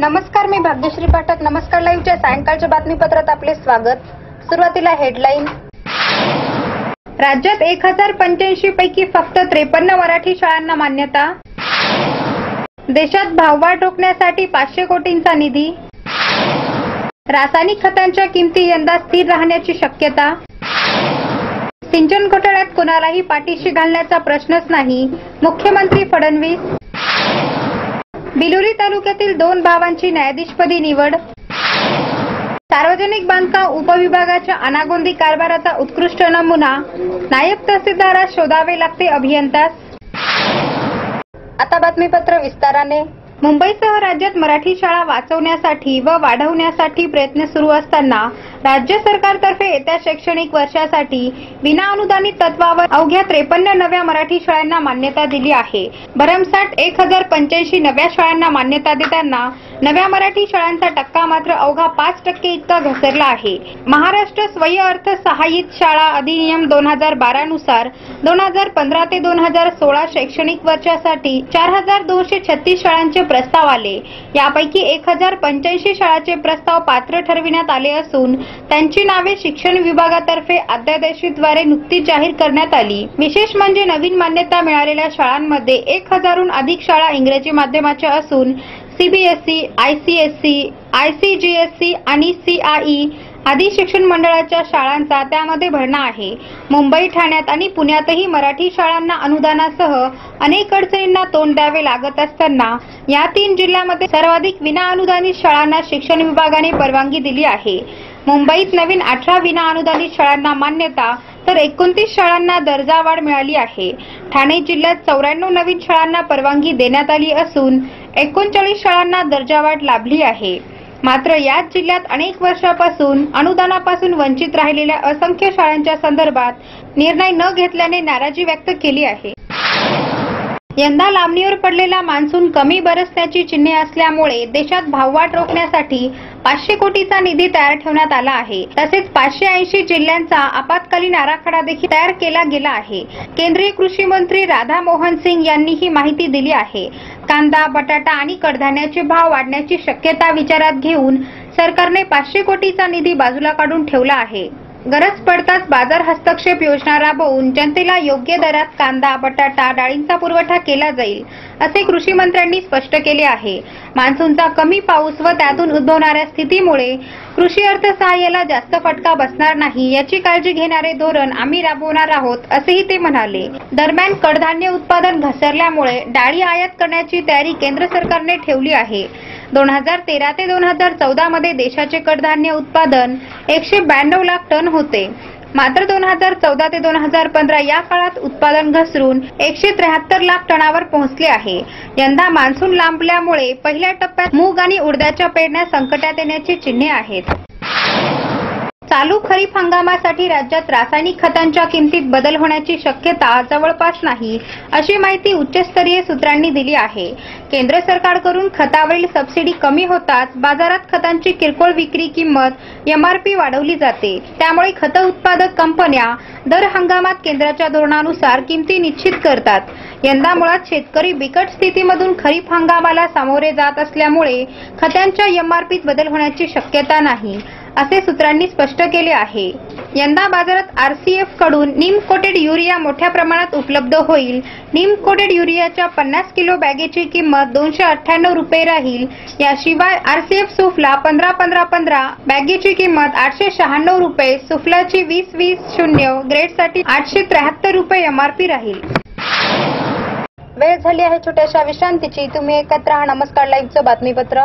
नमस्कार मी भाग्यश्री पाठक. नमस्कार लाईव्हच्या सायंकाळच्या बातमीपत्रात आपले स्वागत. सुरुवातीला हेडलाईन. राज्यात एक हजार पंच्याऐंशी पैकी फक्त त्रेपन्न मराठी शाळांना मान्यता. देशात भाववाढ रोखण्यासाठी पाचशे कोटींचा निधी. रासायनिक खतांच्या किमती यंदा स्थिर राहण्याची शक्यता. सिंचन घोटाळ्यात कुणालाही पाठीशी घालण्याचा प्रश्नच नाही. मुख्यमंत्री फडणवीस बिलोली तालुक्यातील दोन भावांची न्यायाधीशपदी निवड. सार्वजनिक बांधकाम उपविभागाच्या अनागोंदी कारभाराचा उत्कृष्ट नमुना. नायब तहसीलदारास शोधावे लागते अभियंत्यास आता बातमीपत्र विस्ताराने. मुंबईसह राज्यात मराठी शाळा वाचवण्यासाठी व वाढवण्यासाठी प्रयत्न सुरू असताना राज्य सरकारतर्फे येत्या शैक्षणिक वर्षासाठी विना अनुदानित तत्वावर अवघ्या त्रेपन्न नव्या मराठी शाळांना मान्यता दिली आहे. भरमसाठ एक हजार पंच्याऐंशी नव्या शाळांना मान्यता देताना नव्या मराठी शाळांचा टक्का मात्र अवघा पाच टक्के इतका घसरला आहे. महाराष्ट्र स्वयंअर्थ सहाय्यित शाळा अधिनियम दोन हजार बारा नुसार दोन हजार पंधरा ते दोन हजार सोळा शैक्षणिक वर्षासाठी चार हजार दोनशे छत्तीस शाळांचे प्रस्ताव आले. यापैकी एक हजार पंच्याऐंशी शाळांचे प्रस्ताव पात्र ठरविण्यात आले असून त्यांची नावे शिक्षण विभागातर्फे अध्यादेशीद्वारे नुकतीच जाहीर करण्यात आली. विशेष म्हणजे नवीन मान्यता मिळालेल्या शाळांमध्ये एक हजारहून अधिक शाळा इंग्रजी माध्यमाच्या असून सीबीएसई आयसीएसई आयसीजीएसई आणि सीआयई आदी शिक्षण मंडळाच्या शाळांचा त्यामध्ये भरणा आहे. मुंबई ठाण्यात आणि पुण्यातही मराठी शाळांना अनुदानासह अनेक अडचणींना तोंड द्यावे लागत असताना या तीन जिल्ह्यामध्ये सर्वाधिक विनाअनुदानित शाळांना शिक्षण विभागाने परवानगी दिली आहे. मुंबईत नवीन अठरा विनाअनुदानित शाळांना मान्यता तर एकोणतीस शाळांना दर्जा वाढ मिळाली आहे. ठाणे जिल्ह्यात चौऱ्याण्णव नवीन शाळांना परवानगी देण्यात आली असून एकोणचाळीस शाळांना दर्जावाढ लाभली आहे. मात्र याच जिल्ह्यात अनेक वर्षापासून अनुदानापासून वंचित राहिलेल्या असंख्य शाळांच्या संदर्भात निर्णय न घेतल्याने नाराजी व्यक्त केली आहे. यंदा लांबणीवर पडलेला मान्सून कमी बरसण्याची चिन्हे असल्यामुळे देशात भाववाढ रोखण्यासाठी पाचशे कोटीचा निधी तयार ठेवण्यात आला आहे. तसेच पाचशे ऐंशी जिल्ह्यांचा आपत्कालीन आराखडा देखील तयार केला गेला आहे. केंद्रीय कृषी मंत्री राधा मोहन सिंग यांनी ही माहिती दिली आहे. कांदा बटाटा आणि कडधान्याचे भाव वाढण्याची शक्यता विचारात घेऊन सरकारने पाचशे कोटीचा निधी बाजूला काढून ठेवला आहे. गरज पडताच बाजार हस्तक्षेप योजना राबवून जनतेला योग्य दरात कांदा बटाटा डाळींचा पुरवठा केला जाईल असे कृषी मंत्र्यांनी स्पष्ट केले आहे. मान्सूनचा कमी पाऊस व त्यातून उद्भवणाऱ्या स्थितीमुळे कृषी अर्थसहाय्याला जास्त फटका बसणार नाही याची काळजी घेणारे धोरण आम्ही राबवणार आहोत असेही ते म्हणाले. दरम्यान कडधान्य उत्पादन घसरल्यामुळे डाळी आयात करण्याची तयारी केंद्र सरकारने ठेवली आहे. दोन हजार तेरा ते दोन हजार चौदा मध्ये देशाचे कडधान्य उत्पादन एकशे ब्याण्णव लाख टन होते. मात्र दोन हजार चौदा ते दोन हजार पंधरा या काळात उत्पादन घसरून एकशे त्र्याहत्तर लाख टनावर पोहोचले आहे. यंदा मान्सून लांबल्यामुळे पहिल्या टप्प्यात मूग आणि उडदाच्या पेरण्या संकटात येण्याची चिन्हे आहेत. चालू खरीप हंगामासाठी राज्यात रासायनिक खतांच्या किमतीत बदल होण्याची शक्यता जवळपास नाही अशी माहिती उच्चस्तरीय सूत्रांनी दिली आहे. केंद्र सरकारकडून खतावरील सबसिडी कमी होताच बाजारात खतांची किरकोळ विक्री किंमत एमआरपी वाढवली जाते. त्यामुळे खत उत्पादक कंपन्या दर हंगामात केंद्राच्या धोरणानुसार किमती निश्चित करतात. यंदा मुळात शेतकरी बिकट स्थितीमधून खरीप हंगामाला सामोरे जात असल्यामुळे खत्यांच्या एमआरपीत बदल होण्याची शक्यता नाही. असे सूत्रांनी स्पष्ट केले आहे. यंदा बाजारात आरसीएफकडून नीम कोटेड युरिया मोठ्या प्रमाणात उपलब्ध होईल. नीम कोटेड युरियाच्या पन्नास किलो बॅगेची किंमत दोनशे अठ्ठ्याण्णव रुपये राहील. याशिवाय आरसीएफ सुफला पंधरा पंधरा पंधरा बॅगेची किंमत आठशे शहाण्णव रुपये सुफलाची वीस वीस शून्य ग्रेडसाठी आठशे त्र्याहत्तर रुपये एमआरपी राहील. वेळ झाली आहे छोट्याशा विश्रांतीची. तुम्ही एकत्र हा नमस्कार. लाईव्हचं बातमीपत्र.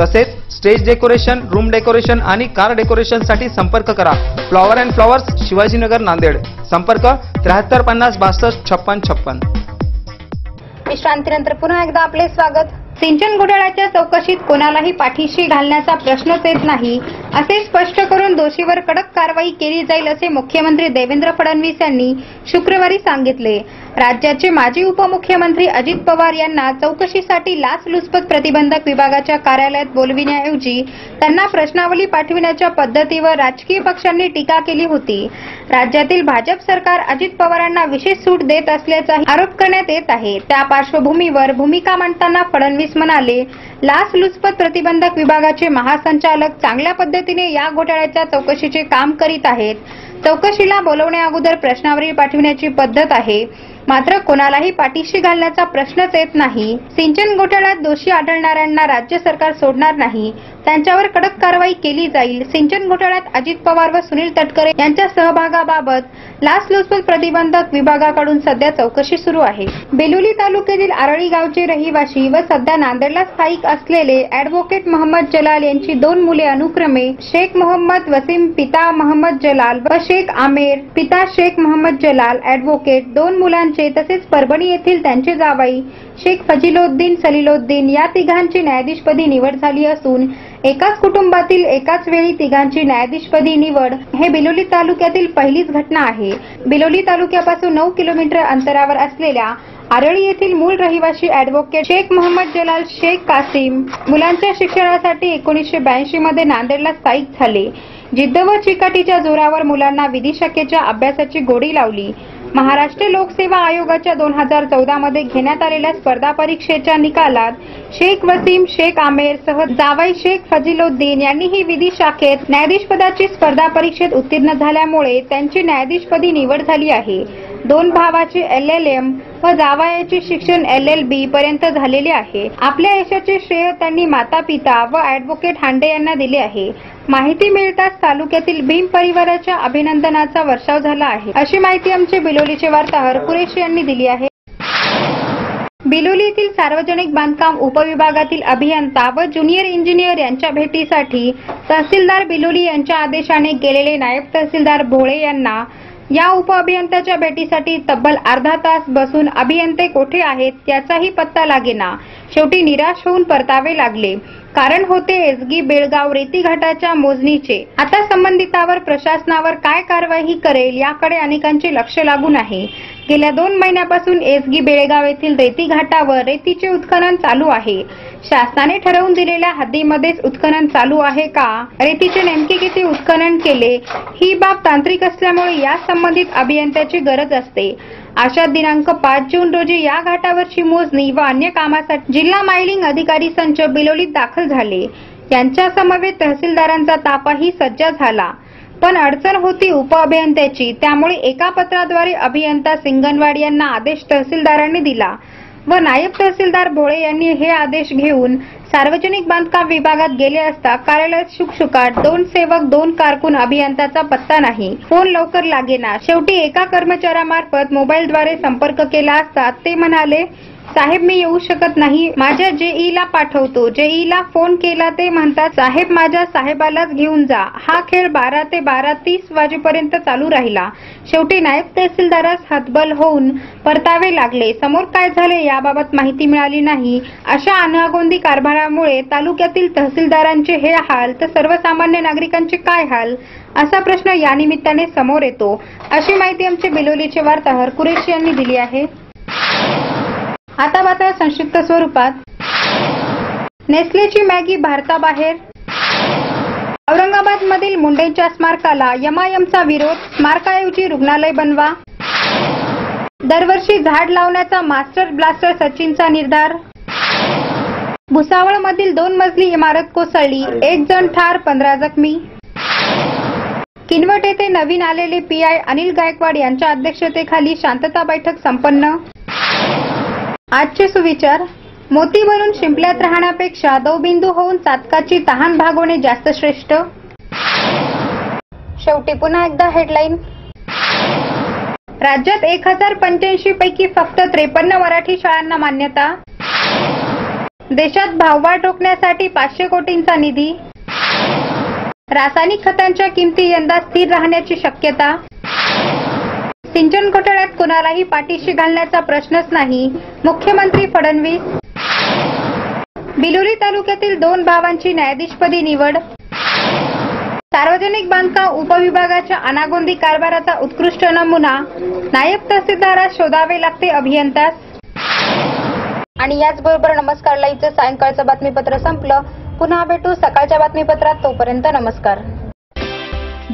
तसेच स्टेज डेकोरेशन रूम डेकोरेशन आणि कार डेकोरेशनसाठी संपर्क करा. Flower and flowers Shivajinagar Nanded. संपर्क त्र्याहत्तर पन्नास बासष्ट छप्पन छप्पन. विश्रांतीनंतर पुन्हा एकदा आपले स्वागत. सिंचन घोटाळ्याच्या चौकशीत कोणालाही पाठीशी घालण्याचा प्रश्नच येत नाही असे स्पष्ट करून दोषीवर कडक कारवाई केली जाईल असे मुख्यमंत्री देवेंद्र फडणवीस यांनी शुक्रवारी सांगितले. राज्याचे माजी उपमुख्यमंत्री अजित पवार यांना चौकशीसाठी लाचलुचपत प्रतिबंधक विभागाच्या कार्यालयात बोलविण्याऐवजी त्यांना प्रश्नावली पाठविण्याच्या पद्धतीवर राजकीय पक्षांनी टीका केली होती. राज्यातील भाजप सरकार अजित पवारांना विशेष सूट देत असल्याचा आरोप करण्यात येत आहे. त्या पार्श्वभूमीवर भूमिका मांडताना फडणवीस म्हणाले लाचलुचपत प्रतिबंधक विभागाचे महासंचालक चांगल्या पद्धतीने या घोटाळ्याच्या चौकशीचे काम करीत आहेत. चौकशीला बोलवण्या अगोदर प्रश्नावली पाठविण्याची पद्धत आहे. मात्र कोणालाही पाठीशी घालण्याचा प्रश्नच येत नाही. सिंचन घोटाळ्यात दोषी आढळणाऱ्यांना राज्य सरकार सोडणार नाही. त्यांच्यावर कडक कारवाई केली जाईल. सिंचन घोटाळ्यात अजित पवार व सुनील तटकरे यांच्या सहभागाबाबत लाचलुचपत प्रतिबंधक विभागाकडून सध्या चौकशी सुरू आहे. बेलुली तालुक्यातील आरळी गावचे रहिवासी व सध्या नांदेडला स्थायिक असलेले अॅडव्होकेट मोहम्मद जलाल यांची दोन मुले अनुक्रमे शेख मोहम्मद वसीम पिता मोहम्मद जलाल व शेख आमेर पिता शेख मोहम्मद जलाल अॅडव्होकेट दोन मुलांची तसेच परभणी येथील त्यांचे जावाई शेख फजिलोद्दीन सलिलोद्दीन या तिघांची न्यायाधीशपदी निवड झाली असून एकाच कुटुंबातील एकाच वेळी तिघांची न्यायाधीशपदी निवड हे बिलोली तालुक्यातील पहिलीच घटना आहे. बिलोली तालुक्यापासून नऊ किलोमीटर अंतरावर असलेल्या आरळी येथील मूळ रहिवासी अॅडव्होकेट शेख मोहम्मद जलाल शेख कासिम मुलांच्या शिक्षणासाठी एकोणीसशे ब्याऐंशी मध्ये नांदेडला स्थायिक झाले. जिद्द व चिकाटीच्या जोरावर मुलांना विधी शाखेच्या अभ्यासाची गोडी लावली. महाराष्ट्र लोकसेवा आयोगाच्या दोन हजार चौदा मध्ये घेण्यात आलेल्या स्पर्धा परीक्षेच्या निकालात शेख वसीम शेख आमेर सह जावई शेख फजिलुद्दीन यांनी ही विधी शाखेत न्यायाधीशपदाची स्पर्धा परीक्षेत उत्तीर्ण झाल्यामुळे त्यांची न्यायाधीशपदी निवड झाली आहे. दोन भावाची एल एल एम व जावयाचे शिक्षण एल एल बी पर्यंत झालेले आहे. आपल्या यशाचे श्रेय त्यांनी माता पिता व ऍडव्होकेट हांडे यांना दिले आहे. माहिती मिळताच तालुक्यातील भीम परिवाराच्या अभिनंदनाचा वर्षाव झाला आहे. अशी माहिती आमचे बिलोलीचे वार्ताहर कुरेशी यांनी दिली आहे. बिलोली येथील सार्वजनिक बांधकाम उपविभागातील अभियंता व ज्युनियर इंजिनियर यांच्या भेटीसाठी तहसीलदार बिलोली यांच्या आदेशाने गेलेले नायब तहसीलदार भोळे यांना या उपअभियंत्याच्या भेटीसाठी तब्बल अर्धा तास बसून अभियंते कोठे आहेत त्याचाही पत्ता लागेना. शेवटी निराश होऊन परतावे लागले. कारण होते एसगी बेळगाव रेती घाटाच्या मोजणीचे. आता संबंधितावर प्रशासनावर काय कारवाई करेल याकडे अनेकांचे लक्ष लागून आहे. गेल्या दोन महिन्यापासून एसगी बेळगाव येथील रेती घाटावर रेतीचे उत्खनन चालू आहे. शासनाने ठरवून दिलेल्या हद्दीमध्येच उत्खनन चालू आहे का? रेतीचे नेमके किती उत्खनन केले? ही बाब तांत्रिक असल्यामुळे या संबंधित अभियंत्याची गरज असते. अशा दिनांक पाच जून रोजी या घाटावरची मोजणी व अन्य कामासाठी जिल्हा मायलिंग अधिकारी संच बिलोलीत दाखल झाले. यांच्या समवेत तहसीलदारांचा तापाही सज्ज झाला. पण अडचण होती उपअभियंत्याची. त्यामुळे एका पत्राद्वारे अभियंता सिंगनवाड यांना आदेश तहसीलदारांनी दिला व नायब तहसीलदार भोळे यांनी हे आदेश घेऊन सार्वजनिक बांधकाम विभागात गेले असता कार्यालयात शुकशुकाट दोन सेवक दोन कारकून अभियंताचा पत्ता नाही. फोन लवकर लागेना. शेवटी एका कर्मचाऱ्यामार्फत मोबाईलद्वारे संपर्क केला असता ते म्हणाले साहेब मी येऊ शकत नाही. माझ्या जेई ला पाठवतो. जेई ला फोन केला ते म्हणतात साहेब माझ्या साहेबालाच घेऊन जा. हा खेळ बारा ते बारा तीस वाजेपर्यंत चालू राहिला. शेवटी नायब तहसीलदारास हतबल होऊन परतावे लागले. समोर काय झाले याबाबत माहिती मिळाली नाही. अशा अनागोंदी कारभारामुळे तालुक्यातील तहसीलदारांचे हे हाल तर सर्वसामान्य नागरिकांचे काय हाल? असा प्रश्न या निमित्ताने समोर येतो. अशी माहिती आमचे बिलोलीचे वार्ताहर कुरेशी यांनी दिली आहे. आता बातम्या संक्षिप्त स्वरूपात. नेस्लेची मॅगी भारताबाहेर. औरंगाबाद मधील मुंडेंच्या स्मारकाला यमायमचा विरोध स्मारकाऐवजी रुग्णालय बनवा. दरवर्षी झाड लावण्याचा मास्टर ब्लास्टर सचिनचा निर्धार. भुसावळ मधील दोन मजली इमारत कोसळली एक जण ठार पंधरा जखमी. किनवट येथे नवीन आलेले पीआय अनिल गायकवाड यांच्या अध्यक्षतेखाली शांतता बैठक संपन्न. आजचे सुविचार. मोती बनून शिंपल्यात राहण्यापेक्षा दवबिंदू होऊन चातकाची तहान भागवणे जास्त श्रेष्ठ. शेवटी पुन्हा एकदा हेडलाईन राज्यात एक हजार पंच्याऐंशी पैकी फक्त त्रेपन्न मराठी शाळांना मान्यता. देशात भाववाढ रोखण्यासाठी पाचशे कोटींचा निधी. रासायनिक खतांच्या किमती यंदा स्थिर राहण्याची शक्यता. सिंचन घोटाळ्यात कुणालाही पाठीशी घालण्याचा प्रश्नच नाही. मुख्यमंत्री फडणवीस. बिलोली तालुक्यातील दोन भावांची न्यायाधीशपदी निवड. सार्वजनिक बांधकाम उपविभागाच्या अनागोंदी कारभाराचा उत्कृष्ट नमुना. नायब तहसीलदारास शोधावे लागते अभियंतास. आणि याचबरोबर नमस्कार लाईचं सायंकाळचं बातमीपत्र संपलं. पुन्हा भेटू सकाळच्या बातमीपत्रात. तोपर्यंत नमस्कार.